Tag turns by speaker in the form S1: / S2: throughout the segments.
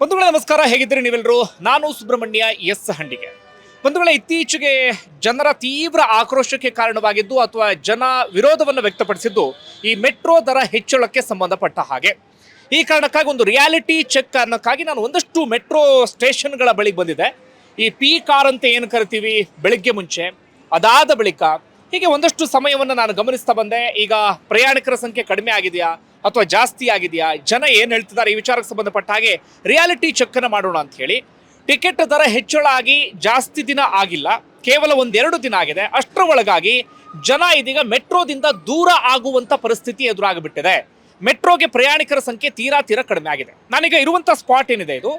S1: ಬಂಧುಗಳ, ನಮಸ್ಕಾರ. ಹೇಗಿದ್ದೀರಿ ನೀವೆಲ್ಲರೂ ನಾನು ಸುಬ್ರಹ್ಮಣ್ಯ ಎಸ್ ಹಂಡಿಗೆ. ಬಂಧುಗಳ, ಇತ್ತೀಚೆಗೆ ಜನರ ತೀವ್ರ ಆಕ್ರೋಶಕ್ಕೆ ಕಾರಣವಾಗಿದ್ದು ಅಥವಾ ಜನ ವಿರೋಧವನ್ನು ವ್ಯಕ್ತಪಡಿಸಿದ್ದು ಈ ಮೆಟ್ರೋ ದರ ಹೆಚ್ಚಳಕ್ಕೆ ಸಂಬಂಧಪಟ್ಟ ಹಾಗೆ. ಈ ಕಾರಣಕ್ಕಾಗಿ ಒಂದು ರಿಯಾಲಿಟಿ ಚೆಕ್ ಅನ್ನೋಕ್ಕಾಗಿ ನಾನು ಒಂದಷ್ಟು ಮೆಟ್ರೋ ಸ್ಟೇಷನ್ಗಳ ಬಳಿಗೆ ಬಂದಿದೆ ಈ ಪಿ ಕಾರ್ ಅಂತ ಏನು ಕರಿತೀವಿ? ಬೆಳಿಗ್ಗೆ ಮುಂಚೆ. ಅದಾದ ಬಳಿಕ ಹೀಗೆ ಒಂದಷ್ಟು ಸಮಯವನ್ನು ನಾನು ಗಮನಿಸ್ತಾ ಬಂದೆ. ಈಗ ಪ್ರಯಾಣಿಕರ ಸಂಖ್ಯೆ ಕಡಿಮೆ ಆಗಿದೆಯಾ? ಅಥವಾ ಜಾಸ್ತಿ ಆಗಿದೆಯಾ? ಜನ ಏನು ಹೇಳ್ತಿದ್ದಾರೆ ಈ ವಿಚಾರಕ್ಕೆ ಸಂಬಂಧಪಟ್ಟ ಹಾಗೆ ರಿಯಾಲಿಟಿ ಚೆಕ್ಕನ್ನು ಮಾಡೋಣ ಅಂತ ಹೇಳಿ. ಟಿಕೆಟ್ ದರ ಹೆಚ್ಚಳ ಆಗಿ ಜಾಸ್ತಿ ದಿನ ಆಗಿಲ್ಲ. ಕೇವಲ ಒಂದೆರಡು ದಿನ ಆಗಿದೆ. ಅಷ್ಟರ ಒಳಗಾಗಿ ಜನ ಇದೀಗ ಮೆಟ್ರೋದಿಂದ ದೂರ ಆಗುವಂಥ ಪರಿಸ್ಥಿತಿ ಎದುರಾಗಿಬಿಟ್ಟಿದೆ. ಮೆಟ್ರೋಗೆ ಪ್ರಯಾಣಿಕರ ಸಂಖ್ಯೆ ತೀರಾ ತೀರಾ ಕಡಿಮೆ ಆಗಿದೆ. ನಾನೀಗ ಇರುವಂಥ ಸ್ಪಾಟ್ ಏನಿದೆ ಇದು?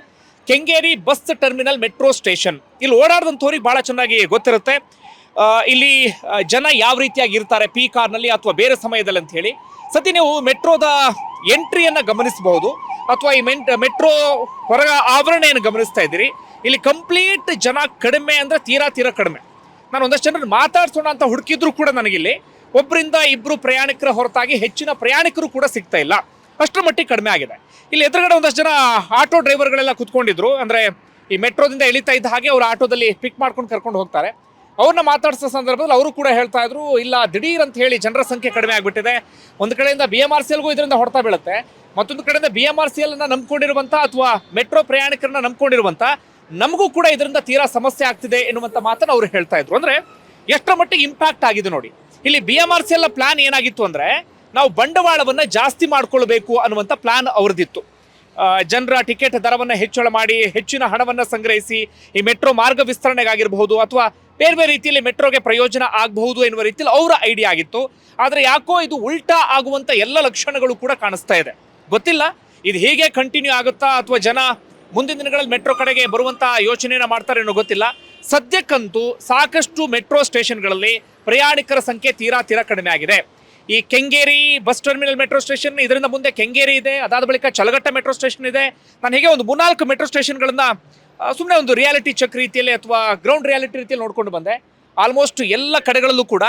S1: Kengeri bus terminal metro station. ಇಲ್ಲಿ ಓಡಾಡದಂಥವ್ರಿಗೆ ಭಾಳ ಚೆನ್ನಾಗಿ ಗೊತ್ತಿರುತ್ತೆ. ಇಲ್ಲಿ ಜನ ಯಾವ ರೀತಿಯಾಗಿ ಇರ್ತಾರೆ ಪಿ ಕಾರ್ನಲ್ಲಿ ಅಥವಾ ಬೇರೆ ಸಮಯದಲ್ಲಿ ಅಂತ ಹೇಳಿ. ಸತಿ ನೀವು ಮೆಟ್ರೋದ ಎಂಟ್ರಿಯನ್ನು ಗಮನಿಸಬಹುದು ಅಥವಾ ಈ ಮೆಂಟ್, ಮೆಟ್ರೋ ಹೊರಗ ಆವರಣೆಯನ್ನು ಗಮನಿಸ್ತಾ ಇದ್ದೀರಿ. ಇಲ್ಲಿ ಕಂಪ್ಲೀಟ್ ಜನ ಕಡಿಮೆ ಅಂದರೆ ತೀರಾ ತೀರಾ ಕಡಿಮೆ. ನಾನು ಒಂದಷ್ಟು ಜನರು ಮಾತಾಡ್ಸೋಣ ಅಂತ ಹುಡುಕಿದ್ರು ಕೂಡ ನನಗಿಲ್ಲಿ. ಒಬ್ಬರಿಂದ ಇಬ್ಬರು ಪ್ರಯಾಣಿಕರ ಹೊರತಾಗಿ ಹೆಚ್ಚಿನ ಪ್ರಯಾಣಿಕರು ಕೂಡ ಸಿಗ್ತಾ ಇಲ್ಲ. ಅಷ್ಟರ ಮಟ್ಟಿಗೆ ಕಡಿಮೆ ಆಗಿದೆ. ಇಲ್ಲಿ ಎದುರುಗಡೆ ಒಂದಷ್ಟು ಜನ ಆಟೋ ಡ್ರೈವರ್ಗಳೆಲ್ಲ ಕುತ್ಕೊಂಡಿದ್ರು. ಅಂದರೆ ಈ ಮೆಟ್ರೋದಿಂದ ಇಳಿತಾ ಇದ್ದ ಹಾಗೆ ಅವರು ಆಟೋದಲ್ಲಿ ಪಿಕ್ ಮಾಡ್ಕೊಂಡು ಕರ್ಕೊಂಡು ಹೋಗ್ತಾರೆ. ಅವ್ರನ್ನ ಮಾತಾಡಿಸೋ ಸಂದರ್ಭದಲ್ಲಿ ಅವರು ಕೂಡ ಹೇಳ್ತಾ ಇದ್ರು, ಇಲ್ಲ, ದಿಢೀರ್ ಅಂತ ಹೇಳಿ ಜನರ ಸಂಖ್ಯೆ ಕಡಿಮೆ ಆಗಿಬಿಟ್ಟಿದೆ. ಒಂದು ಕಡೆಯಿಂದ ಬಿ ಎಂ ಆರ್ ಸಿ ಎಲ್ಗೂ ಇದರಿಂದ ಹೊಡ್ತಾ ಬೀಳುತ್ತೆ. ಮತ್ತೊಂದು ಕಡೆಯಿಂದ B M R C L ನಂಬ್ಕೊಂಡಿರುವಂಥ ಅಥವಾ ಮೆಟ್ರೋ ಪ್ರಯಾಣಿಕರನ್ನ ನಂಬ್ಕೊಂಡಿರುವಂಥ ನಮಗೂ ಕೂಡ ಇದರಿಂದ ತೀರಾ ಸಮಸ್ಯೆ ಆಗ್ತಿದೆ ಎನ್ನುವಂಥ ಮಾತನ್ನು ಅವರು ಹೇಳ್ತಾ ಇದ್ರು. ಅಂದ್ರೆ ಎಷ್ಟರ ಮಟ್ಟಿಗೆ ಇಂಪ್ಯಾಕ್ಟ್ ಆಗಿದೆ ನೋಡಿ. ಇಲ್ಲಿ B M R C L plan ಏನಾಗಿತ್ತು ಅಂದ್ರೆ ನಾವು ಬಂಡವಾಳವನ್ನ ಜಾಸ್ತಿ ಮಾಡ್ಕೊಳ್ಬೇಕು ಅನ್ನುವಂಥ ಪ್ಲಾನ್ ಅವ್ರದ್ದಿತ್ತು. ಜನರ ಟಿಕೆಟ್ ದರವನ್ನು ಹೆಚ್ಚಳ ಮಾಡಿ, ಹೆಚ್ಚಿನ ಹಣವನ್ನು ಸಂಗ್ರಹಿಸಿ, ಈ ಮೆಟ್ರೋ ಮಾರ್ಗ ವಿಸ್ತರಣೆಗಾಗಿರಬಹುದು ಅಥವಾ ಬೇರೆ ಬೇರೆ ರೀತಿಯಲ್ಲಿ ಮೆಟ್ರೋಗೆ ಪ್ರಯೋಜನ ಆಗಬಹುದು ಎನ್ನುವ ರೀತಿಯಲ್ಲಿ ಅವರ ಐಡಿಯಾ ಆಗಿತ್ತು. ಆದರೆ ಯಾಕೋ ಇದು ಉಲ್ಟಾ ಆಗುವಂಥ ಎಲ್ಲ ಲಕ್ಷಣಗಳು ಕೂಡ ಕಾಣಿಸ್ತಾ ಇದೆ. ಗೊತ್ತಿಲ್ಲ? ಇದು ಹೇಗೆ ಕಂಟಿನ್ಯೂ ಆಗುತ್ತಾ ಅಥವಾ ಜನ ಮುಂದಿನ ದಿನಗಳಲ್ಲಿ ಮೆಟ್ರೋ ಕಡೆಗೆ ಬರುವಂತ ಯೋಚನೆಯನ್ನ ಮಾಡ್ತಾರೆ ಅನ್ನೋ ಗೊತ್ತಿಲ್ಲ. ಸದ್ಯಕ್ಕಂತೂ ಸಾಕಷ್ಟು ಮೆಟ್ರೋ ಸ್ಟೇಷನ್ಗಳಲ್ಲಿ ಪ್ರಯಾಣಿಕರ ಸಂಖ್ಯೆ ತೀರಾ ತೀರಾ ಕಡಿಮೆ ಆಗಿದೆ. ಈ Kengeri bus terminal metro station, ಇದರಿಂದ ಮುಂದೆ ಕೆಂಗೇರಿ ಇದೆ, ಅದಾದ ಬಳಿಕ ಚಲಗಟ್ಟ ಮೆಟ್ರೋ ಸ್ಟೇಷನ್ ಇದೆ. ನಾನು ಹೀಗೆ ಒಂದು ಮೂರ್ನಾಲ್ಕು ಮೆಟ್ರೋ ಸ್ಟೇಷನ್ಗಳನ್ನ ಸುಮ್ಮನೆ ಒಂದು ರಿಯಾಲಿಟಿ ಚೆಕ್ ರೀತಿಯಲ್ಲಿ ಅಥವಾ ಗ್ರೌಂಡ್ ರಿಯಾಲಿಟಿ ರೀತಿಯಲ್ಲಿ ನೋಡ್ಕೊಂಡು ಬಂದೆ. ಆಲ್ಮೋಸ್ಟ್ ಎಲ್ಲ ಕಡೆಗಳಲ್ಲೂ ಕೂಡ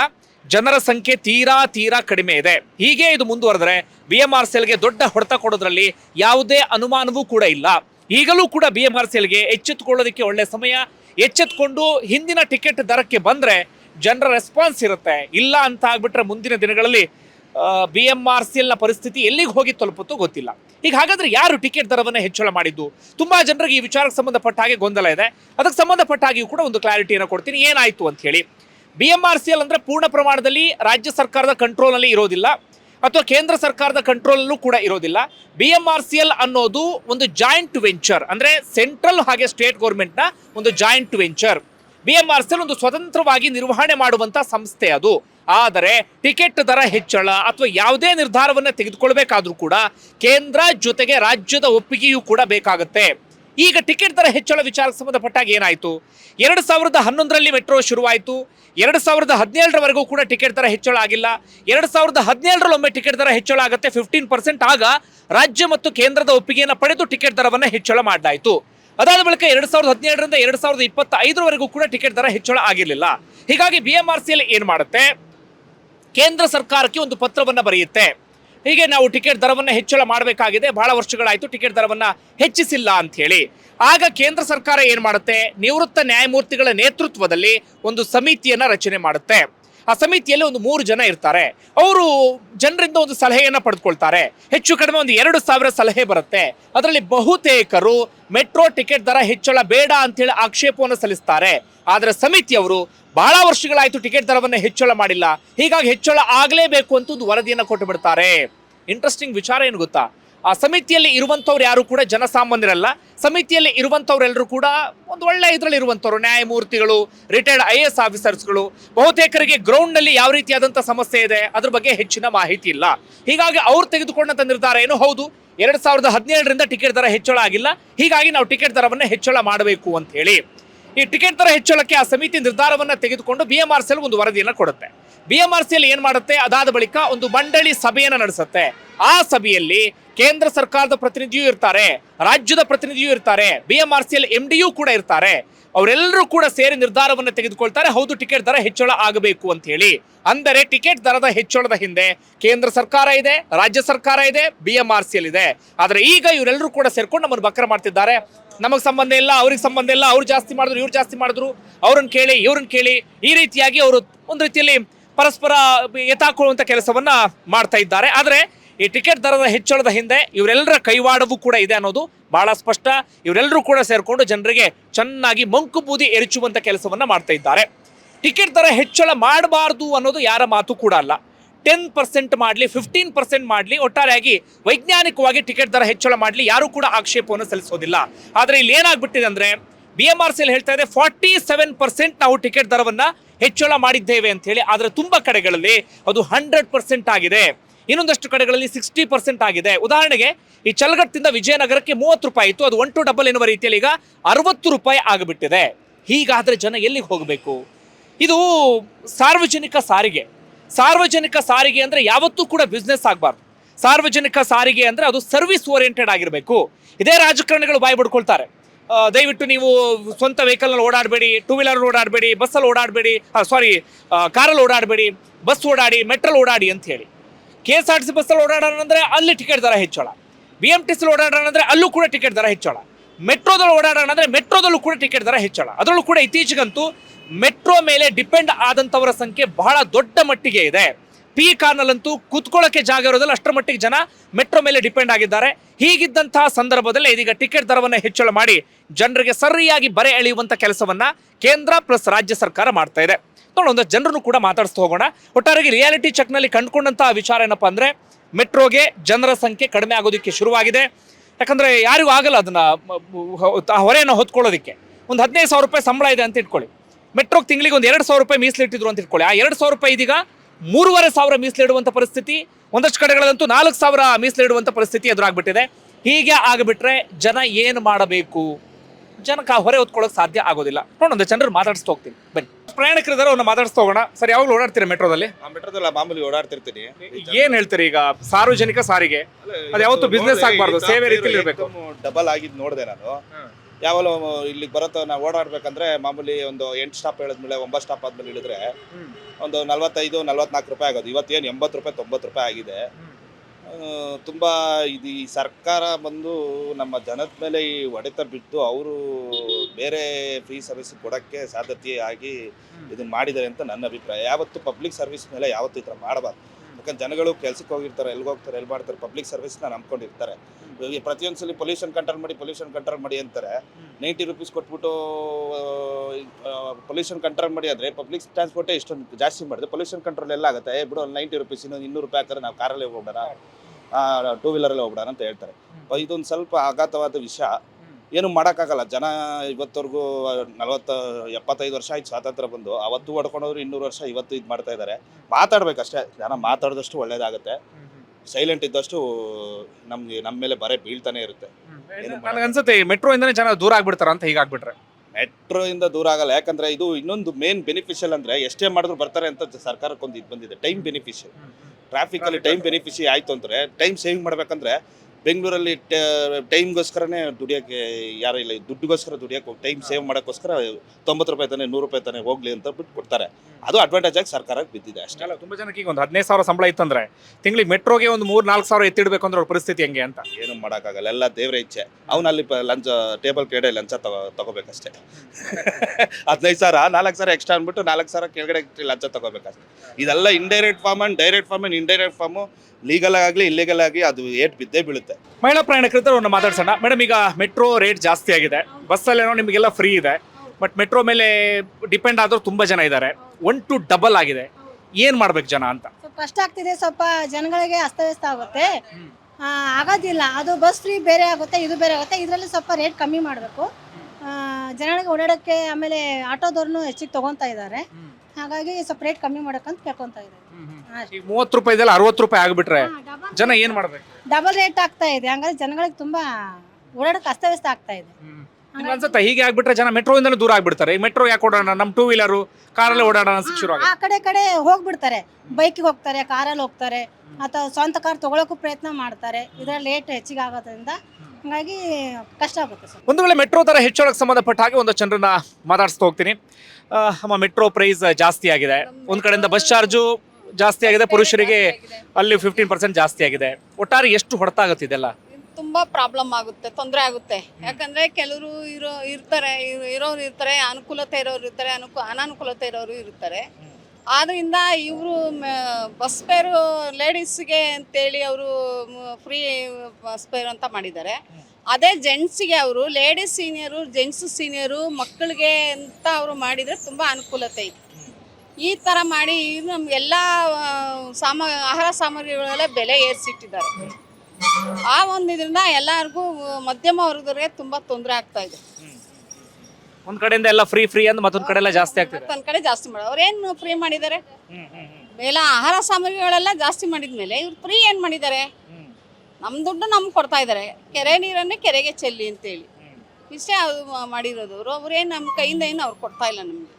S1: ಜನರ ಸಂಖ್ಯೆ ತೀರಾ ತೀರಾ ಕಡಿಮೆ ಇದೆ. ಹೀಗೆ ಇದು ಮುಂದುವರೆದ್ರೆ ಬಿ ಎಂ ಆರ್ಗೆ ದೊಡ್ಡ ಹೊಡೆತ ಕೊಡೋದ್ರಲ್ಲಿ ಯಾವುದೇ ಅನುಮಾನವೂ ಕೂಡ ಇಲ್ಲ. ಈಗಲೂ ಕೂಡ ಬಿ ಎಂ ಆರ್ಗೆ ಎಚ್ಚೆತ್ತುಕೊಳ್ಳೋದಕ್ಕೆ ಒಳ್ಳೆ ಸಮಯ. ಎಚ್ಚೆತ್ಕೊಂಡು ಹಿಂದಿನ ಟಿಕೆಟ್ ದರಕ್ಕೆ ಬಂದ್ರೆ ಜನರ ರೆಸ್ಪಾನ್ಸ್ ಇರುತ್ತೆ. ಇಲ್ಲ ಅಂತ ಆಗ್ಬಿಟ್ರೆ ಮುಂದಿನ ದಿನಗಳಲ್ಲಿ ಬಿ ಎಂ ಆರ್ ಸಿ ಎಲ್ನ ಪರಿಸ್ಥಿತಿ ಎಲ್ಲಿಗೆ ಹೋಗಿ ತಲುಪುತ್ತೋ ಗೊತ್ತಿಲ್ಲ. ಈಗ ಹಾಗಾದ್ರೆ ಯಾರು ಟಿಕೆಟ್ ದರವನ್ನು ಹೆಚ್ಚಳ ಮಾಡಿದ್ದು? ತುಂಬಾ ಜನರಿಗೆ ಈ ವಿಚಾರಕ್ಕೆ ಸಂಬಂಧಪಟ್ಟ ಹಾಗೆ ಗೊಂದಲ ಇದೆ. ಅದಕ್ಕೆ ಸಂಬಂಧಪಟ್ಟ ಹಾಗೆಯೂ ಕೂಡ ಒಂದು ಕ್ಲಾರಿಟಿಯನ್ನು ಕೊಡ್ತೀನಿ. ಏನಾಯಿತು ಅಂತ ಹೇಳಿ. B M R C L ಅಂದರೆ ಪೂರ್ಣ ಪ್ರಮಾಣದಲ್ಲಿ ರಾಜ್ಯ ಸರ್ಕಾರದ ಕಂಟ್ರೋಲ್ನಲ್ಲಿ ಇರೋದಿಲ್ಲ. ಅಥವಾ ಕೇಂದ್ರ ಸರ್ಕಾರದ ಕಂಟ್ರೋಲಲ್ಲೂ ಕೂಡ ಇರೋದಿಲ್ಲ. B M R C L ಅನ್ನೋದು ಒಂದು ಜಾಯಿಂಟ್ ವೆಂಚರ್ ಅಂದರೆ ಸೆಂಟ್ರಲ್ ಹಾಗೆ ಸ್ಟೇಟ್ ಗೌರ್ಮೆಂಟ್ನ ಒಂದು joint venture B M R C L ಒಂದು ಸ್ವತಂತ್ರವಾಗಿ ನಿರ್ವಹಣೆ ಮಾಡುವಂಥ ಸಂಸ್ಥೆ ಅದು. ಆದರೆ ಟಿಕೆಟ್ ದರ ಹೆಚ್ಚಳ ಅಥವಾ ಯಾವುದೇ ನಿರ್ಧಾರವನ್ನು ತೆಗೆದುಕೊಳ್ಬೇಕಾದ್ರೂ ಕೂಡ ಕೇಂದ್ರ ಜೊತೆಗೆ ರಾಜ್ಯದ ಒಪ್ಪಿಗೆಯೂ ಕೂಡ ಬೇಕಾಗುತ್ತೆ. ಈಗ ಟಿಕೆಟ್ ದರ ಹೆಚ್ಚಳ ವಿಚಾರಕ್ಕೆ ಸಂಬಂಧಪಟ್ಟಾಗ ಏನಾಯಿತು? ಎರಡು ಸಾವಿರದ ಹನ್ನೊಂದರಲ್ಲಿ ಮೆಟ್ರೋ ಶುರುವಾಯಿತು. ಎರಡು ಸಾವಿರದ ಹದಿನೇಳರವರೆಗೂ ಕೂಡ ಟಿಕೆಟ್ ದರ ಹೆಚ್ಚಳ ಆಗಿಲ್ಲ. ಎರಡು ಸಾವಿರದ ಹದಿನೇಳರಲ್ಲಿ ಒಮ್ಮೆ ಟಿಕೆಟ್ ದರ ಹೆಚ್ಚಳ ಆಗುತ್ತೆ. ಫಿಫ್ಟೀನ್ ಪರ್ಸೆಂಟ್ ಆಗ ರಾಜ್ಯ ಮತ್ತು ಕೇಂದ್ರದ ಒಪ್ಪಿಗೆಯನ್ನು ಪಡೆದು ಟಿಕೆಟ್ ದರವನ್ನು ಹೆಚ್ಚಳ ಮಾಡಲಾಯಿತು. ಅದಾದ ಬಳಿಕ ಎರಡು ಸಾವಿರದ ಹದಿನೇಳರಿಂದ ಎರಡು ಸಾವಿರದ ಇಪ್ಪತ್ತೈದರವರೆಗೂ ಕೂಡ ಟಿಕೆಟ್ ದರ ಹೆಚ್ಚಳ ಆಗಿರಲಿಲ್ಲ. ಹೀಗಾಗಿ ಬಿ ಎಂ ಆರ್ ಸಿ ಏನು ಮಾಡುತ್ತೆ? ಕೇಂದ್ರ ಸರ್ಕಾರಕ್ಕೆ ಒಂದು ಪತ್ರವನ್ನು ಬರೆಯುತ್ತೆ. ಹೀಗೆ ನಾವು ಟಿಕೆಟ್ ದರವನ್ನು ಹೆಚ್ಚಳ ಮಾಡಬೇಕಾಗಿದೆ. ಬಹಳ ವರ್ಷಗಳಾಯಿತು ಟಿಕೆಟ್ ದರವನ್ನು ಹೆಚ್ಚಿಸಿಲ್ಲ ಅಂತ ಹೇಳಿ. ಆಗ ಕೇಂದ್ರ ಸರ್ಕಾರ ಏನು ಮಾಡುತ್ತೆ? ನಿವೃತ್ತ ನ್ಯಾಯಮೂರ್ತಿಗಳ ನೇತೃತ್ವದಲ್ಲಿ ಒಂದು ಸಮಿತಿಯನ್ನ ರಚನೆ ಮಾಡುತ್ತೆ. ಆ ಸಮಿತಿಯಲ್ಲಿ ಒಂದು ಮೂರು ಜನ ಇರ್ತಾರೆ. ಅವರು ಜನರಿಂದ ಒಂದು ಸಲಹೆಯನ್ನು ಪಡೆದುಕೊಳ್ತಾರೆ. ಹೆಚ್ಚು ಕಡಿಮೆ ಒಂದು ಎರಡು ಸಾವಿರ ಸಲಹೆ ಬರುತ್ತೆ. ಅದರಲ್ಲಿ ಬಹುತೇಕರು ಮೆಟ್ರೋ ಟಿಕೆಟ್ ದರ ಹೆಚ್ಚಳ ಬೇಡ ಅಂತೇಳಿ ಆಕ್ಷೇಪವನ್ನು ಸಲ್ಲಿಸ್ತಾರೆ. ಆದರೆ ಸಮಿತಿಯವರು ಬಹಳ ವರ್ಷಗಳಾಯಿತು ಟಿಕೆಟ್ ದರವನ್ನು ಹೆಚ್ಚಳ ಮಾಡಿಲ್ಲ. ಹೀಗಾಗಿ ಹೆಚ್ಚಳ ಆಗಲೇಬೇಕು ಅಂತ ಒಂದು ವರದಿಯನ್ನು ಕೊಟ್ಟು ಬಿಡ್ತಾರೆ. ಇಂಟ್ರೆಸ್ಟಿಂಗ್ ವಿಚಾರ ಏನು ಗೊತ್ತಾ? ಆ ಸಮಿತಿಯಲ್ಲಿ ಇರುವಂಥವ್ರು ಯಾರು ಕೂಡ ಜನಸಾಮಾನ್ಯರಲ್ಲ. ಸಮಿತಿಯಲ್ಲಿ ಇರುವಂಥವ್ರೆಲ್ಲರೂ ಕೂಡ ಒಂದು ಒಳ್ಳೆ ಇದರಲ್ಲಿ ಇರುವಂಥವ್ರು. ನ್ಯಾಯಮೂರ್ತಿಗಳು ರಿಟೈರ್ಡ್ ಐ ಎಸ್ ಆಫೀಸರ್ಸ್ಗಳು ಬಹುತೇಕರಿಗೆ ಗ್ರೌಂಡ್ನಲ್ಲಿ ಯಾವ ರೀತಿಯಾದಂಥ ಸಮಸ್ಯೆ ಇದೆ, ಅದ್ರ ಬಗ್ಗೆ ಹೆಚ್ಚಿನ ಮಾಹಿತಿ ಇಲ್ಲ. ಹೀಗಾಗಿ ಅವ್ರು ತೆಗೆದುಕೊಂಡ ನಿರ್ಧಾರ ಏನು? ಹೌದು. ಎರಡು ಸಾವಿರದ ಹದಿನೇಳರಿಂದ ಟಿಕೆಟ್ ದರ ಹೆಚ್ಚಳ ಆಗಿಲ್ಲ. ಹೀಗಾಗಿ ನಾವು ಟಿಕೆಟ್ ದರವನ್ನು ಹೆಚ್ಚಳ ಮಾಡಬೇಕು ಅಂತ ಹೇಳಿ ಈ ಟಿಕೆಟ್ ದರ ಹೆಚ್ಚಳಕ್ಕೆ ಆ ಸಮಿತಿ ನಿರ್ಧಾರವನ್ನ ತೆಗೆದುಕೊಂಡು ಬಿ ಎಂ ಆರ್ ಸಿ ಒಂದು ವರದಿಯನ್ನು ಕೊಡುತ್ತೆ. ಬಿ ಎಂ ಆರ್ ಸಿ ಏನ್ ಮಾಡುತ್ತೆ? ಅದಾದ ಬಳಿಕ ಒಂದು ಮಂಡಳಿ ಸಭೆಯನ್ನು ನಡೆಸುತ್ತೆ. ಆ ಸಭೆಯಲ್ಲಿ ಕೇಂದ್ರ ಸರ್ಕಾರದ ಪ್ರತಿನಿಧಿಯೂ ಇರ್ತಾರೆ, ರಾಜ್ಯದ ಪ್ರತಿನಿಧಿಯೂ ಇರ್ತಾರೆ B M R C L M ಡಿಯೂ ಕೂಡ ಇರ್ತಾರೆ. ಅವರೆಲ್ಲರೂ ಕೂಡ ಸೇರಿ ನಿರ್ಧಾರವನ್ನು ತೆಗೆದುಕೊಳ್ತಾರೆ. ಹೌದು, ಟಿಕೆಟ್ ದರ ಹೆಚ್ಚಳ ಆಗಬೇಕು ಅಂತ ಹೇಳಿ. ಅಂದರೆ ಟಿಕೆಟ್ ದರದ ಹೆಚ್ಚಳದ ಹಿಂದೆ ಕೇಂದ್ರ ಸರ್ಕಾರ ಇದೆ, ರಾಜ್ಯ ಸರ್ಕಾರ ಇದೆ B M R C L ಇದೆ ಆದರೆ ಈಗ ಇವರೆಲ್ಲರೂ ಕೂಡ ಸೇರ್ಕೊಂಡು ನಮ್ಮನ್ನು ಬಕ್ರ ಮಾಡ್ತಿದ್ದಾರೆ. ನಮಗೆ ಸಂಬಂಧ ಇಲ್ಲ, ಅವ್ರಿಗೆ ಸಂಬಂಧ ಇಲ್ಲ, ಅವ್ರು ಜಾಸ್ತಿ ಮಾಡಿದ್ರು, ಇವ್ರು ಜಾಸ್ತಿ ಮಾಡಿದ್ರು ಅವ್ರನ್ನ ಕೇಳಿ ಇವ್ರನ್ನ ಕೇಳಿ ಈ ರೀತಿಯಾಗಿ ಅವರು ಒಂದು ರೀತಿಯಲ್ಲಿ ಪರಸ್ಪರ ಎತ್ತಾಕೊಳ್ಳುವಂಥ ಕೆಲಸವನ್ನು ಮಾಡ್ತಾ ಇದ್ದಾರೆ. ಆದರೆ ಈ ಟಿಕೆಟ್ ದರದ ಹೆಚ್ಚಳದ ಹಿಂದೆ ಇವರೆಲ್ಲರ ಕೈವಾಡವೂ ಕೂಡ ಇದೆ ಅನ್ನೋದು ಬಹಳ ಸ್ಪಷ್ಟ. ಇವರೆಲ್ಲರೂ ಕೂಡ ಸೇರಿಕೊಂಡು ಜನರಿಗೆ ಚೆನ್ನಾಗಿ ಮಂಕು ಬೂದಿ ಎರಚುವಂಥ ಕೆಲಸವನ್ನು ಮಾಡ್ತಾ ಇದ್ದಾರೆ. ಟಿಕೆಟ್ ದರ ಹೆಚ್ಚಳ ಮಾಡಬಾರ್ದು ಅನ್ನೋದು ಯಾರ ಮಾತು ಕೂಡ ಅಲ್ಲ. ಟೆನ್ ಪರ್ಸೆಂಟ್ ಮಾಡಲಿ ಫಿಫ್ಟೀನ್ ಪರ್ಸೆಂಟ್ ಮಾಡಲಿ, ಒಟ್ಟಾರೆಯಾಗಿ ವೈಜ್ಞಾನಿಕವಾಗಿ ಟಿಕೆಟ್ ದರ ಹೆಚ್ಚಳ ಮಾಡಲಿ, ಯಾರು ಕೂಡ ಆಕ್ಷೇಪವನ್ನು ಸಲ್ಲಿಸೋದಿಲ್ಲ. ಆದರೆ ಇಲ್ಲಿ ಏನಾಗ್ಬಿಟ್ಟಿದೆ ಅಂದರೆ ಬಿ ಎಂ ಆರ್ ಸಿಲ್ ಹೇಳ್ತಾ ಇದೆ ಫಾರ್ಟಿ ಸೆವೆನ್ ಪರ್ಸೆಂಟ್ ನಾವು ಟಿಕೆಟ್ ದರವನ್ನು ಹೆಚ್ಚಳ ಮಾಡಿದ್ದೇವೆ ಅಂತ ಹೇಳಿ, ಆದರೆ ತುಂಬ ಕಡೆಗಳಲ್ಲಿ ಅದು ಹಂಡ್ರೆಡ್ ಪರ್ಸೆಂಟ್ ಆಗಿದೆ. ಇನ್ನೊಂದಷ್ಟು ಕಡೆಗಳಲ್ಲಿ ಸಿಕ್ಸ್ಟಿ ಪರ್ಸೆಂಟ್ ಆಗಿದೆ. ಉದಾಹರಣೆಗೆ, ಈ ಚಲಗಟ್ಟಿಂದ ವಿಜಯನಗರಕ್ಕೆ ಮೂವತ್ತು ರೂಪಾಯಿ ಇತ್ತು, ಅದು ಒನ್ ಟು ಡಬಲ್ ಎನ್ನುವ ರೀತಿಯಲ್ಲಿ ಈಗ ಅರವತ್ತು ರೂಪಾಯಿ ಆಗಿಬಿಟ್ಟಿದೆ. ಹೀಗಾದರೆ ಜನ ಎಲ್ಲಿಗೆ ಹೋಗಬೇಕು? ಇದು ಸಾರ್ವಜನಿಕ ಸಾರಿಗೆ. ಸಾರ್ವಜನಿಕ ಸಾರಿಗೆ ಅಂದರೆ ಯಾವತ್ತೂ ಕೂಡ ಬಿಸ್ನೆಸ್ ಆಗಬಾರ್ದು. ಸಾರ್ವಜನಿಕ ಸಾರಿಗೆ ಅಂದರೆ ಅದು ಸರ್ವಿಸ್ ಓರಿಯೆಂಟೆಡ್ ಆಗಿರಬೇಕು. ಇದೇ ರಾಜಕಾರಣಿಗಳು ಬಾಯಿ ಬಿಡ್ಕೊಳ್ತಾರೆ. ದಯವಿಟ್ಟು ನೀವು ಸ್ವಂತ ವೆಹಿಕಲ್ನಲ್ಲಿ ಓಡಾಡಬೇಡಿ ಟೂ ವೀಲರ್ ಓಡಾಡಬೇಡಿ ಬಸ್ಸಲ್ಲಿ ಓಡಾಡಬೇಡಿ ಸಾರಿ ಕಾರಲ್ಲಿ ಓಡಾಡಬೇಡಿ ಬಸ್ ಓಡಾಡಿ ಮೆಟ್ರಲ್ ಓಡಾಡಿ ಅಂತ ಹೇಳಿ. K S R T C ಬಸ್ಸಲ್ಲಿ ಓಡಾಡೋಣ ಅಂದರೆ ಅಲ್ಲಿ ಟಿಕೆಟ್ ದರ ಹೆಚ್ಚಳ. ಬಿ ಎಂ ಟಿ ಸಿ ಓಡಾಡೋಣ ಅಂದರೆ ಅಲ್ಲೂ ಕೂಡ ಟಿಕೆಟ್ ದರ ಹೆಚ್ಚಳ. ಮೆಟ್ರೋದಲ್ಲಿ ಓಡಾಡೋಣ ಅಂದರೆ ಮೆಟ್ರೋದಲ್ಲೂ ಕೂಡ ಟಿಕೆಟ್ ದರ ಹೆಚ್ಚಳ. ಅದರಲ್ಲೂ ಕೂಡ ಇತ್ತೀಚೆಗಂತೂ ಮೆಟ್ರೋ ಮೇಲೆ ಡಿಪೆಂಡ್ ಆದಂಥವರ ಸಂಖ್ಯೆ ಬಹಳ ದೊಡ್ಡ ಮಟ್ಟಿಗೆ ಇದೆ. ಪಿ ಕಾರ್ನಲ್ಲಂತೂ ಕೂತ್ಕೊಳ್ಳೋಕ್ಕೆ ಜಾಗ ಇರೋದಿಲ್ಲ, ಅಷ್ಟರ ಮಟ್ಟಿಗೆ ಜನ ಮೆಟ್ರೋ ಮೇಲೆ ಡಿಪೆಂಡ್ ಆಗಿದ್ದಾರೆ. ಹೀಗಿದ್ದಂತಹ ಸಂದರ್ಭದಲ್ಲಿ ಇದೀಗ ಟಿಕೆಟ್ ದರವನ್ನು ಹೆಚ್ಚಳ ಮಾಡಿ ಜನರಿಗೆ ಸರಿಯಾಗಿ ಬರೆ ಎಳೆಯುವಂಥ ಕೆಲಸವನ್ನು ಕೇಂದ್ರ ಪ್ಲಸ್ ರಾಜ್ಯ ಸರ್ಕಾರ ಮಾಡ್ತಾ ಇದೆ. ಒಂದು ಜನರನ್ನು ಕೂಡ ಮಾತಾಡಿಸ್ತಾ ಹೋಗೋಣ. ಒಟ್ಟಾರೆಗೆ ರಿಯಾಲಿಟಿ ಚೆಕ್ನಲ್ಲಿ ಕಂಡುಕೊಂಡಂತಹ ವಿಚಾರ ಏನಪ್ಪಾ ಅಂದರೆ, ಮೆಟ್ರೋಗೆ ಜನರ ಸಂಖ್ಯೆ ಕಡಿಮೆ ಆಗೋದಕ್ಕೆ ಶುರುವಾಗಿದೆ. ಯಾಕಂದ್ರೆ ಯಾರಿಗೂ ಆಗಲ್ಲ ಅದನ್ನ ಹೊರೆಯನ್ನು ಹೊತ್ಕೊಳ್ಳೋದಕ್ಕೆ. ಒಂದು ಹದಿನೈದು ಸಾವಿರ ರೂಪಾಯಿ ಸಂಬಳ ಇದೆ ಅಂತ ಇಟ್ಕೊಳ್ಳಿ. ಮೆಟ್ರೋಗೆ ತಿಂಗಳಿಗೆ ಒಂದು ಎರಡು ಸಾವಿರ ರೂಪಾಯಿ ಮೀಸಲಿಟ್ಟಿದ್ರು ಅಂತ ಇಟ್ಕೊಳ್ಳಿ. ಆ ಎರಡು ಸಾವಿರ ರೂಪಾಯಿ ಇದೀಗ ಮೂರುವರೆ ಸಾವಿರ ಮೀಸಲಿಡುವಂಥ ಪರಿಸ್ಥಿತಿ, ಒಂದಷ್ಟು ಕಡೆಗಳಂತೂ ನಾಲ್ಕು ಸಾವಿರ ಮೀಸಲಿಡುವಂಥ ಪರಿಸ್ಥಿತಿ ಎದುರಾಗ್ಬಿಟ್ಟಿದೆ. ಹೀಗೆ ಆಗಿಬಿಟ್ರೆ ಜನ ಏನು ಮಾಡಬೇಕು? ಜನಕ್ಕೆ ಆ ಹೊರೆ ಹೊತ್ಕೊಳ್ಳೋಕೆ ಸಾಧ್ಯ ಆಗೋದಿಲ್ಲ. ನೋಡೋಣ ಜನರು ಮಾತಾಡಿಸ್ತಾ ಹೋಗ್ತೀನಿ. ಬನ್ನಿ. ಪ್ರಯಾಣಿಕರಿದ್ದಾರೆ ಅವ್ರನ್ನ ಮಾತಾಡಿಸ್ತಾ ಹೋಗೋಣ. ಸರ್ ಯಾವಾಗಲೂ ಓಡಾಡ್ತೀರಾ ಮೆಟ್ರೋದಲ್ಲಿ?
S2: ಆ ಮೆಟ್ರೋದಲ್ಲ ಮಾಮೂಲಿ ಓಡಾಡ್ತಿರ್ತೀನಿ.
S1: ಏನ್ ಹೇಳ್ತೀರಿ ಈಗ? ಸಾರ್ವಜನಿಕ ಸಾರಿಗೆ. ಅದು ಯಾವತ್ತು ಬಿಸ್ನೆಸ್ ಆಗಬಾರ್ದು. ಸೇವೆ ರೀತಿಲಿ ಇರಬೇಕು.
S2: ಡಬಲ್ ಆಗಿದ್ ನೋಡಿದೆ ನಾನು. ಯಾವಾಗಲೂ ಇಲ್ಲಿಗೆ ಬರತ್ತ ನಾವು ಓಡಾಡ್ಬೇಕಂದ್ರೆ ಮಾಮೂಲಿ ಒಂದು ಎಂಟು ಸ್ಟಾಪ್ ಹೇಳಿದ್ಮೇಲೆ ಒಂಬತ್ತು ಸ್ಟಾಪ್ ಆದ್ಮೇಲೆ ಇಳಿದ್ರೆ ಒಂದು ನಲ್ವತ್ತೈದು ನಲ್ವತ್ನಾಲ್ಕು ರೂಪಾಯಿ ಆಗೋದು. ಇವತ್ತೇನು ಎಂಬತ್ತು ರೂಪಾಯಿ ತೊಂಬತ್ತು ರೂಪಾಯಿ ಆಗಿದೆ. ತುಂಬಾ ಇದು ಈ ಸರ್ಕಾರ ಬಂದು ನಮ್ಮ ಜನದ ಮೇಲೆ ಈ ಹೊಡೆತ ಬಿದ್ದು ಅವರು ಬೇರೆ ಫ್ರೀ ಸರ್ವಿಸ್ ಕೊಡೋಕ್ಕೆ ಸಾಧ್ಯತೆಯಾಗಿ ಇದನ್ನ ಮಾಡಿದ್ದಾರೆ ಅಂತ ನನ್ನ ಅಭಿಪ್ರಾಯ. ಯಾವತ್ತು ಪಬ್ಲಿಕ್ ಸರ್ವಿಸ್ ಮೇಲೆ ಯಾವತ್ತು ಈ ಥರ ಮಾಡಬಾರ್ದು. ಯಾಕಂದ್ರೆ ಜನಗಳು ಕೆಲ್ಸಕ್ಕೆ ಹೋಗಿರ್ತಾರೆ ಎಲ್ಲಿ ಹೋಗ್ತಾರೆ ಎಲ್ಲಿ ಮಾಡ್ತಾರೆ ಪಬ್ಲಿಕ್ ಸರ್ವಿಸ್ನ ನಂಬ್ಕೊಂಡಿರ್ತಾರೆ. ಪ್ರತಿಯೊಂದು ಸಲ ಪೊಲ್ಯೂಷನ್ ಕಂಟ್ರೋಲ್ ಮಾಡಿ ಪೊಲ್ಯೂಷನ್ ಕಂಟ್ರೋಲ್ ಮಾಡಿ ಅಂತಾರೆ. ನೈಂಟಿ ರುಪೀಸ್ ಕೊಟ್ಬಿಟ್ಟು ಪೊಲ್ಯೂಷನ್ ಕಂಟ್ರೋಲ್ ಮಾಡಿ ಅಂದರೆ ಪಬ್ಲಿಕ್ ಟ್ರಾನ್ಸ್ಪೋರ್ಟೇ ಇಷ್ಟೊಂದು ಜಾಸ್ತಿ ಮಾಡಿದೆ ಪೊಲ್ಯೂಷನ್ ಕಂಟ್ರೋಲ್ ಎಲ್ಲ ಆಗುತ್ತೆ. ಏ ಬಿಡು ನೈಂಟಿ ರುಪೀಸ್ ಇನ್ನೊಂದು ಇನ್ನೂರು ರೂಪಾಯಿ ಹಾಕಿದ್ರೆ ನಾವು ಕಾರಲ್ಲೇ ಹೋಗ್ಬಿಡೋಣ ಟೂ ವೀಲರಲ್ಲೇ ಹೋಗ್ಬಿಡೋಣ ಅಂತ ಹೇಳ್ತಾರೆ. ಇದೊಂದು ಸ್ವಲ್ಪ ಆಘಾತವಾದ ವಿಷಯ. ಏನು ಮಾಡೋಕ್ಕಾಗಲ್ಲ. ಜನ ಇವತ್ತವರೆಗೂ ನಲವತ್ತು ಎಪ್ಪತ್ತೈದು ವರ್ಷ ಆಯ್ತು ಸ್ವಾತಂತ್ರ್ಯ ಬಂದು. ಅವತ್ತು ಹೊಡ್ಕೊಂಡವ್ರು ಇನ್ನೂರು ವರ್ಷ ಇವತ್ತು ಇದು ಮಾಡ್ತಾ ಇದ್ದಾರೆ ಮಾತಾಡ್ಬೇಕಷ್ಟೇ. ಜನ ಮಾತಾಡಿದಷ್ಟು ಒಳ್ಳೇದಾಗುತ್ತೆ. ಸೈಲೆಂಟ್ ಇದ್ದಷ್ಟು ನಮ್ಗೆ ನಮ್ಮ ಮೇಲೆ ಬರೆ ಬೀಳ್ತಾನೆ ಇರುತ್ತೆ.
S1: ನನಗನ್ಸುತ್ತೆ ಮೆಟ್ರೋ ಇಂದನೇ ಜನ ದೂರ ಆಗ್ಬಿಡ್ತಾರ ಅಂತ ಹೀಗಾಗ್ಬಿಟ್ರೆ
S2: ಮೆಟ್ರೋ ಇಂದ ದೂರ ಆಗಲ್ಲ. ಯಾಕಂದ್ರೆ ಇದು ಇನ್ನೊಂದು ಮೇನ್ ಬೆನಿಫಿಷಿಯಲ್ ಅಂದ್ರೆ ಎಷ್ಟೇ ಮಾಡಿದ್ರು ಬರ್ತಾರೆ ಅಂತ ಸರ್ಕಾರಕ್ಕೊಂದು ಇದು ಬಂದಿದೆ. ಟೈಮ್ ಬೆನಿಫಿಷಿಯಲ್ ಟ್ರಾಫಿಕ್ ಅಲ್ಲಿ ಟೈಮ್ ಬೆನಿಫಿಷಿ ಆಯ್ತು ಅಂದ್ರೆ ಟೈಮ್ ಸೇವಿಂಗ್ ಮಾಡ್ಬೇಕಂದ್ರೆ ಬೆಂಗಳೂರಲ್ಲಿ ಟೈಮ್ಗೋಸ್ಕರನೇ ದುಡಿಯೋಕ್ಕೆ ಯಾರೂ ಇಲ್ಲ. ದುಡ್ಡುಗೋಸ್ಕರ ದುಡಿಯೋಕೆ ಟೈಮ್ ಸೇವ್ ಮಾಡೋಕ್ಕೋಸ್ಕರ ತೊಂಬತ್ತು ರೂಪಾಯಿ ತಾನೆ ನೂರು ರೂಪಾಯಿ ತಾನೆ ಹೋಗ್ಲಿ ಅಂತ ಬಿಟ್ಟು ಕೊಡ್ತಾರೆ. ಅದು ಅಡ್ವಾಂಟೇಜ್ ಆಗಿ ಸರ್ಕಾರಕ್ಕೆ ಬಿದ್ದಿದೆ ಅಷ್ಟೇ.
S1: ಅಲ್ಲ ತುಂಬ ಜನಕ್ಕೆ ಈಗ ಒಂದು ಹದಿನೈದು ಸಾವಿರ ಸಂಬಳ ಇತ್ತಂದ್ರೆ ತಿಂಗಳಿಗೆ ಮೆಟ್ರೋಗೆ ಒಂದು ಮೂರು ನಾಲ್ಕು ಸಾವಿರ ಎತ್ತಿಡಬೇಕು ಅಂದ್ರೆ ಅವ್ರ ಪರಿಸ್ಥಿತಿ ಹೆಂಗೆ ಅಂತ?
S2: ಏನು ಮಾಡೋಕ್ಕಾಗಲ್ಲ ಎಲ್ಲ ದೇವರ ಇಚ್ಛೆ. ಅವನಲ್ಲಿ ಲಂಚ ಟೇಬಲ್ ಕೆಳಗಡೆ ಲಂಚ ತಗೋ ತಗೋಬೇಕಷ್ಟೇ. ಹದಿನೈದು ಸಾವಿರ ನಾಲ್ಕು ಸಾವಿರ ಎಕ್ಸ್ಟ್ರಾ ಅಂದ್ಬಿಟ್ಟು ನಾಲ್ಕು ಸಾವಿರ ಕೆಳಗಡೆ ಲಂಚ ತಗೋಬೇಕಷ್ಟೇ. ಇದೆಲ್ಲ indirect form and direct form and indirect form legal ಆಗಲಿ ಇಲ್ಲಿಗಲ್ ಆಗಿ ಅದು ಏಟ್ ಬಿದ್ದೇ ಬೀಳುತ್ತೆ.
S1: ಮಹಿಳಾ ಪ್ರಯಾಣಿಕರ ಹತ್ರ ಒಂದು ಮಾತಾಡ್ಸೋಣ. ಮೇಡಮ್ ಈಗ ಮೆಟ್ರೋ ರೇಟ್ ಜಾಸ್ತಿ ಆಗಿದೆ. ಬಸ್ಸಲ್ಲೇನೋ ನಿಮಗೆಲ್ಲ ಫ್ರೀ ಇದೆ. ಬಟ್ ಮೆಟ್ರೋ ಮೇಲೆ ಡಿಪೆಂಡ್ ಆದರೂ ತುಂಬಾ ಜನ ಇದ್ದಾರೆ. ಒನ್ ಟು ಡಬಲ್ ಆಗಿದೆ. ಏನು ಮಾಡ್ಬೇಕು ಜನ ಅಂತ?
S3: ಸ್ವಲ್ಪ ಕಷ್ಟ ಆಗ್ತಿದೆ. ಸ್ವಲ್ಪ ಜನಗಳಿಗೆ ಅಸ್ತವ್ಯಸ್ತ ಆಗುತ್ತೆ. ಆ, ಆಗೋದಿಲ್ಲ. ಅದು ಬಸ್ ಫ್ರೀ ಬೇರೆ ಆಗುತ್ತೆ ಇದು ಬೇರೆ ಆಗುತ್ತೆ. ಇದರಲ್ಲಿ ಸ್ವಲ್ಪ ರೇಟ್ ಕಮ್ಮಿ ಮಾಡಬೇಕು. ಜನಗಳಿಗೆ ಓಡಾಡೋಕ್ಕೆ ಆಮೇಲೆ ಆಟೋದವ್ರನ್ನು ಹೆಚ್ಚಿಗೆ ತೊಗೊತಾ ಇದ್ದಾರೆ. ಹಾಗಾಗಿ ಸ್ವಲ್ಪ ರೇಟ್ ಕಮ್ಮಿ ಮಾಡೋಕ್ಕಂತ ಕೇಳ್ಕೊತಾ ಇದ್ದಾರೆ.
S1: ಈಗ ಮೂವತ್ತು ರೂಪಾಯಿದೆಲ್ಲ ಅರವತ್ತು ರೂಪಾಯಿ ಆಗ್ಬಿಟ್ರೆ ಜನ ಏನ್ ಮಾಡ್ಬೇಕು?
S3: ಡಬಲ್ ರೇಟ್ ಆಗ್ತಾ ಇದೆ. ಹಂಗಾಗಿ ಜನಗಳಿಗೆ ತುಂಬಾ ಓಡಾಡಕ್ಕೆ ಅಸ್ತವ್ಯಸ್ತ ಆಗ್ತಾ ಇದೆ.
S1: ನಿಮ್ಗೆ ಅನ್ಸುತ್ತೆ ಹೀಗೆ ಆಗ್ಬಿಟ್ರೆ ಜನ ಮೆಟ್ರೋಯಿಂದಲೂ ದೂರ ಆಗ್ಬಿಡ್ತಾರೆ. ಈ ಮೆಟ್ರೋ ಯಾಕೆ ಓಡೋಣ ನಮ್ಮ ಟೂ ವೀಲರು ಕಾರಲ್ಲಿ ಓಡಾಡೋಣ ಅನ್ಸಕ್ ಶುರು
S3: ಆ ಕಡೆ ಕಡೆ ಹೋಗ್ಬಿಡ್ತಾರೆ. ಬೈಕಿಗೆ ಹೋಗ್ತಾರೆ ಕಾರಲ್ಲಿ ಹೋಗ್ತಾರೆ ಅಥವಾ ಸ್ವಂತ ಕಾರ್ ತಗೊಳಕ್ಕೂ ಪ್ರಯತ್ನ ಮಾಡ್ತಾರೆ. ಇದರ ಲೇಟ್ ಹೆಚ್ಚಿಗೆ ಆಗೋದ್ರಿಂದ ಹಂಗಾಗಿ ಕಷ್ಟ ಆಗುತ್ತೆ ಸರ್
S1: ಒಂದು ವೇಳೆ ಮೆಟ್ರೋ ದರ ಹೆಚ್ಚಳಕ್ಕೆ ಸಂಬಂಧಪಟ್ಟ ಹಾಗೆ ಒಂದು ಜನರನ್ನ ಮಾತಾಡಿಸ್ತಾ ಹೋಗ್ತೀನಿ. ಆ, ಅಮ್ಮ ಮೆಟ್ರೋ ಪ್ರೈಸ್ ಜಾಸ್ತಿ ಆಗಿದೆ. ಒಂದ್ ಕಡೆಯಿಂದ ಬಸ್ ಚಾರ್ಜು ಜಾಸ್ತಿ ಆಗಿದೆ ಪುರುಷರಿಗೆ ಅಲ್ಲಿ ಫಿಫ್ಟೀನ್ ಪರ್ಸೆಂಟ್ ಜಾಸ್ತಿ ಆಗಿದೆ. ಒಟ್ಟಾರೆ ಎಷ್ಟು ಹೊಡೆತ ಆಗುತ್ತೆ ಇದೆಲ್ಲ?
S4: ತುಂಬಾ ಪ್ರಾಬ್ಲಮ್ ಆಗುತ್ತೆ ತೊಂದರೆ ಆಗುತ್ತೆ. ಯಾಕಂದ್ರೆ ಕೆಲವರು ಇರೋ ಇರ್ತಾರೆ ಇರ್- ಇರೋರು ಇರ್ತಾರೆ ಅನುಕೂಲತೆ ಇರೋರು ಇರ್ತಾರೆ ಅನುಕೂ ಅನಾನುಕೂಲತೆ ಇರೋರು ಇರ್ತಾರೆ. ಆದ್ರಿಂದ ಇವರು ಬಸ್ ಫೇರು ಲೇಡೀಸ್ಗೆ ಅಂತೇಳಿ ಅವರು ಫ್ರೀ ಬಸ್ ಫೇರ್ ಅಂತ ಮಾಡಿದ್ದಾರೆ. ಅದೇ ಜೆಂಟ್ಸಿಗೆ ಅವರು ಲೇಡೀಸ್ ಸೀನಿಯರು ಜೆಂಟ್ಸ್ ಸೀನಿಯರು ಮಕ್ಕಳಿಗೆ ಅಂತ ಅವರು ಮಾಡಿದರೆ ತುಂಬ ಅನುಕೂಲತೆ ಐತೆ ಈ ಥರ ಮಾಡಿ ನಮ್ಮ ಎಲ್ಲ ಸಾಮ ಆಹಾರ ಸಾಮಗ್ರಿಗಳೆಲ್ಲ ಬೆಲೆ ಏರಿಸಿಟ್ಟಿದ್ದಾರೆ. ಆ ಒಂದು ಇದರಿಂದ ಎಲ್ಲರಿಗೂ ಮಧ್ಯಮ ವರ್ಗದವರಿಗೆ ತುಂಬ ತೊಂದರೆ ಆಗ್ತಾ ಇದೆ.
S1: ಒಂದ್ ಕಡೆಯಿಂದ ಎಲ್ಲ ಫ್ರೀ ಫ್ರೀ ಅಂದ್ರೆ ಮತ್ತೊಂದ್ ಕಡೆ ಎಲ್ಲ ಜಾಸ್ತಿ ಆಗ್ತದೆ.
S4: ಮತ್ತೊಂದ್ ಕಡೆ ಜಾಸ್ತಿ ಮಾಡೋದು ಅವ್ರೇನು ಫ್ರೀ ಮಾಡಿದ್ದಾರೆ? ಎಲ್ಲ ಆಹಾರ ಸಾಮಗ್ರಿಗಳೆಲ್ಲ ಜಾಸ್ತಿ ಮಾಡಿದ್ಮೇಲೆ ಇವ್ರು ಫ್ರೀ ಏನು ಮಾಡಿದ್ದಾರೆ? ನಮ್ಮ ದುಡ್ಡು ನಮ್ಗೆ ಕೊಡ್ತಾ ಇದ್ದಾರೆ. ಕೆರೆ ನೀರನ್ನೇ ಕೆರೆಗೆ ಚೆಲ್ಲಿ ಅಂತೇಳಿ. ಇಷ್ಟೇ ಅದು ಮಾಡಿರೋದು. ಅವರು ಅವ್ರೇನು ನಮ್ಮ ಕೈಯಿಂದ ಏನು ಅವ್ರು ಕೊಡ್ತಾ ಇಲ್ಲ ನಮಗೆ.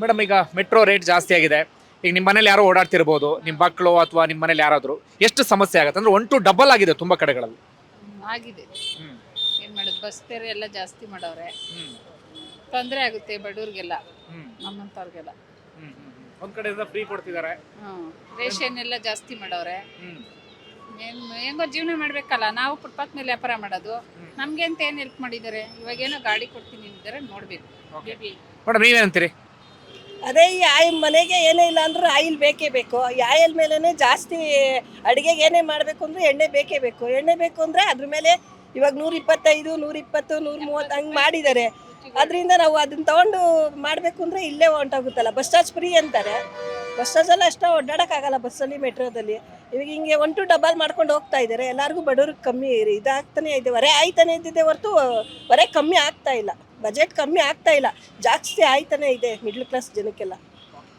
S1: ಮೇಡಮ್ ಈಗ ಮೆಟ್ರೋ ರೇಟ್ ಜಾಸ್ತಿ ಆಗಿದೆ. ಈಗ ನಿಮ್ಮ ಮನೇಲಿ ಯಾರೋ ಓಡಾಡ್ತಿರ್ಬೋದು ನಿಮ್ಮ ಮಕ್ಕಳು ಅಥವಾ ನಿಮ್ಮ ಮನೇಲಿ ಯಾರಾದರೂ ಎಷ್ಟು ಸಮಸ್ಯೆ ಆಗುತ್ತೆ? ಅಂದ್ರೆ ಒನ್ ಟು ಡಬಲ್ ಆಗಿದೆ ತುಂಬ ಕಡೆಗಳಲ್ಲಿ.
S5: ಆಗಿದೆ. ಏನು ಮಾಡೋದು? ಬಸ್ ಬೇರೆ ಎಲ್ಲ ಜಾಸ್ತಿ ಮಾಡವ್ರೆ ತೊಂದರೆ ಆಗುತ್ತೆ ಬಡವ್ರಿಗೆಲ್ಲ ನಮ್ಮಂಥವ್ರಿಗೆಲ್ಲ.
S1: ಒಂದ್ ಕಡೆಯಿಂದ ಫ್ರೀ ಕೊಡ್ತಿದ್ದಾರೆ
S5: ಹ್ಮ್. ರೇಷನ್ ಎಲ್ಲ ಜಾಸ್ತಿ ಮಾಡವ್ರೆ ಏನ್ ಹೆಂಗೋ ಜೀವನ ಮಾಡ್ಬೇಕಲ್ಲ ನಾವು ಫುಟ್ಪಾತ್ ಮೇಲೆ ವ್ಯಾಪಾರ ಮಾಡೋದು. ನಮ್ಗೆ ಅಂತ ಏನ್ ಹೆಲ್ಪ್ ಮಾಡಿದ್ದಾರೆ ಇವಾಗೇನೋ ಗಾಡಿ ಕೊಡ್ತೀನಿ ಅಂತಾರೆ ನೋಡ್ಬೇಕು.
S1: ಮೇಡಮ್ ನೀವೇನಂತೀರಿ?
S2: ಅದೇ ಈ ಆಯಿಲ್ ಮನೆಗೆ ಏನೇ ಇಲ್ಲ ಅಂದ್ರೆ ಆಯಿಲ್ ಬೇಕೇ ಬೇಕು. ಈ ಆಯಿಲ್ ಮೇಲೇ ಜಾಸ್ತಿ ಅಡುಗೆಗೆ ಏನೇ ಮಾಡಬೇಕು ಅಂದ್ರೆ ಎಣ್ಣೆ ಬೇಕೇ ಬೇಕು. ಎಣ್ಣೆ ಬೇಕು ಅಂದರೆ ಅದ್ರ ಮೇಲೆ ಇವಾಗ ನೂರ ಇಪ್ಪತ್ತೈದು ನೂರ ಇಪ್ಪತ್ತು ನೂರ ಮೂವತ್ತು ಹಂಗೆ ಮಾಡಿದ್ದಾರೆ. ಅದರಿಂದ ನಾವು ಅದನ್ನ ತಗೊಂಡು ಮಾಡಬೇಕು ಅಂದರೆ ಇಲ್ಲೇ ಹೊಂಟೋಗುತ್ತಲ್ಲ. ಬಸ್ ಚಾರ್ಜ್ ಫ್ರೀ ಅಂತಾರೆ. ಬಸ್ ಚಾರ್ಜೆಲ್ಲ ಅಷ್ಟು ಓಡಾಡೋಕ್ಕಾಗಲ್ಲ ಬಸ್ಸಲ್ಲಿ ಮೆಟ್ರೋದಲ್ಲಿ. ಇವಾಗ ಹಿಂಗೆ ಒನ್ ಟು ಡಬಲ್ ಮಾಡ್ಕೊಂಡು ಹೋಗ್ತಾ ಇದ್ದಾರೆ. ಎಲ್ಲರಿಗೂ ಬಡವ್ರಿಗೆ ಕಮ್ಮಿ ಇದಾಗ್ತಾನೆ ಇದೆ. ಹೊರೆ ಆಯ್ತಾನೆ ಇದ್ದಿದ್ದೆ ಹೊರತು ಹೊರೆ ಕಮ್ಮಿ ಆಗ್ತಾ ಇಲ್ಲ. ಬಜೆಟ್ ಕಮ್ಮಿ ಆಗ್ತಾ ಇಲ್ಲ. ಜಾಸ್ತಿ ಆಯ್ತಾನೆ ಇದೆ ಮಿಡ್ಲ್ ಕ್ಲಾಸ್ ಜನಕ್ಕೆಲ್ಲ.